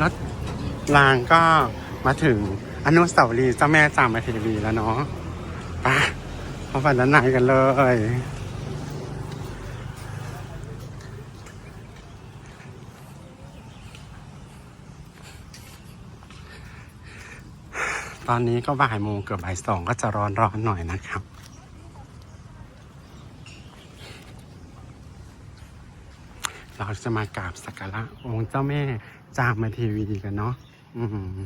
รถรางก็มาถึงอนุสาวรีย์เจ้าแม่จามเทวีแล้วเนาะไปมาฝันด้านในกันเลย ตอนนี้ก็บ่ายโมงเกือบบ่ายสองก็จะร้อนๆหน่อยนะครับ เราจะมากราบสักการะองค์เจ้าแม่จามเทวีกันเนาะอืม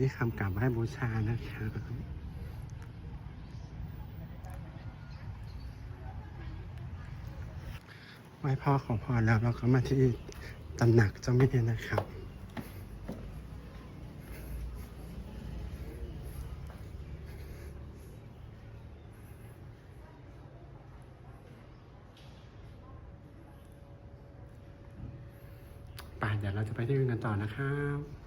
นี่คำกราบไหว้บูชานะครับไหว้พ่อของพ่อแล้วเราก็มาที่ตำหนักเจ้าแม่นะครับไปเดี๋ยวเราจะไปที่อื่นกันต่อนะครับ